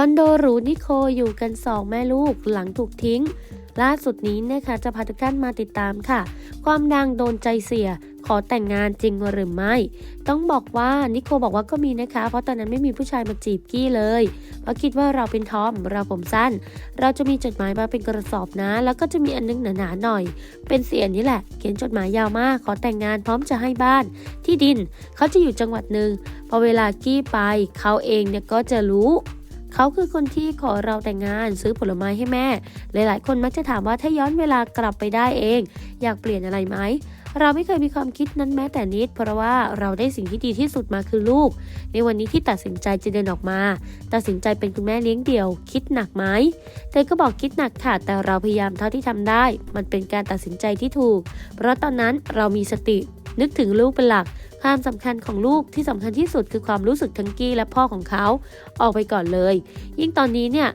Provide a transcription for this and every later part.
อนโดหรูนิโคอยู่กันสองแม่ลูกหลังถูกทิ้ง ล่าสุดนี้นะคะจะพาทุกท่านมาติดตามค่ะ ความดังโดนใจเสีย ขอแต่งงานจริงหรือไม่ ต้องบอกว่านิโคบอกว่าก็มีนะคะ เพราะตอนนั้นไม่มีผู้ชายมาจีบกี้เลย เพราะคิดว่าเราเป็นทอมเราผมสั้น เราจะมีจดหมายมาเป็นกระสอบนะ แล้วก็จะมีอันนึงหนาๆหน่อย เป็นเสียนี้แหละ เขียนจดหมายยาวมาก ขอแต่งงานพร้อมจะให้บ้าน ที่ดินเขาจะอยู่จังหวัดหนึ่งพอเวลากี้ไป เขาเองเนี่ยก็จะรู้ เขาคือคนที่ขอเราแต่งงานซื้อผลไม้ให้แม่ หลายๆ คนมักจะถามว่าถ้าย้อนเวลากลับไปได้เอง อยากเปลี่ยนอะไรไหมเราไม่เคยมีความคิดนั้นแม้แต่นิด เพราะว่าเราได้สิ่งที่ดีที่สุดมาคือลูก ในวันนี้ที่ตัดสินใจจะเดินออกมา ตัดสินใจเป็นคุณแม่เลี้ยงเดี่ยว คิดหนักไหมเธอก็บอกคิดหนักค่ะ แต่เราพยายามเท่าที่ทำได้ มันเป็นการตัดสินใจที่ถูก เพราะตอนนั้นเรามีสตินึกถึงลูกเป็นหลัก ความสำคัญของลูกที่สำคัญที่สุดคือความรู้สึกทั้งกี้และพ่อของเขาออกไปก่อนเลย ยิ่งตอนนี้เนี่ย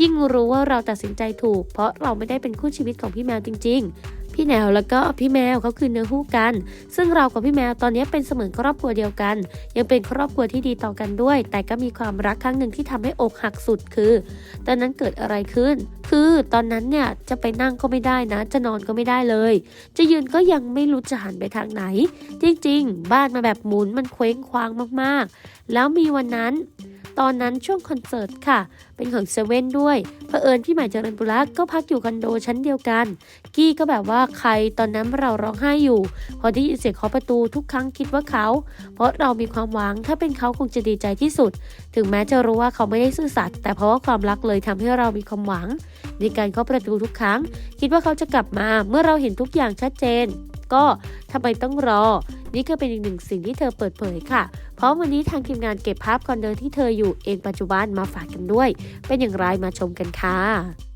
ยิ่งรู้ว่าเราตัดสินใจถูก เพราะเราไม่ได้เป็นคู่ชีวิตของพี่แมวจริง ๆ พี่แนวแล้วก็พี่แมวเขาคือเนื้อคู่กัน ซึ่งเรากับพี่แมวตอนนี้เป็นเสมือนครอบครัวเดียวกัน ยังเป็นครอบครัวที่ดีต่อกันด้วย แต่ก็มีความรักครั้งหนึ่งที่ทำให้อกหักสุดคือ ตอนนั้นเกิดอะไรขึ้น คือตอนนั้นเนี่ยจะไปนั่งก็ไม่ได้นะ จะนอนก็ไม่ได้เลย จะยืนก็ยังไม่รู้จะหันไปทางไหน จริงๆ บ้านมาแบบหมุนมันเคว้งคว้างมากๆ แล้วมีวันนั้น ตอนนั้นช่วงคอนเสิร์ตค่ะ เป็นของเซเว่นด้วยเผอิญพี่หม่เจริญปุระก็พักอยู่คอนโดชั้นเดียวกัน กี้ก็แบบว่าใครตอนนั้นเราร้องไห้อยู่ พอได้ยินเสียงเคาะประตูทุกครั้งคิดว่าเขา เพราะเรามีความหวังถ้าเป็นเขาคงจะดีใจที่สุด ถึงแม้จะรู้ว่าเขาไม่ได้ซื่อสัตย์แต่เพราะว่าความรักเลยทำให้เรามีความหวังในการเคาะประตูทุกครั้ง คิดว่าเขาจะกลับมาเมื่อเราเห็นทุกอย่างชัดเจน ก็ทำไมต้องรอ นี่ก็เป็นอีกหนึ่งสิ่งที่เธอเปิดเผยค่ะ เพราะวันนี้ทางทีมงานเก็บภาพคอนเดินที่เธออยู่เองปัจจุบันมาฝากกันด้วย เป็นอย่างไรมาชมกันค่ะ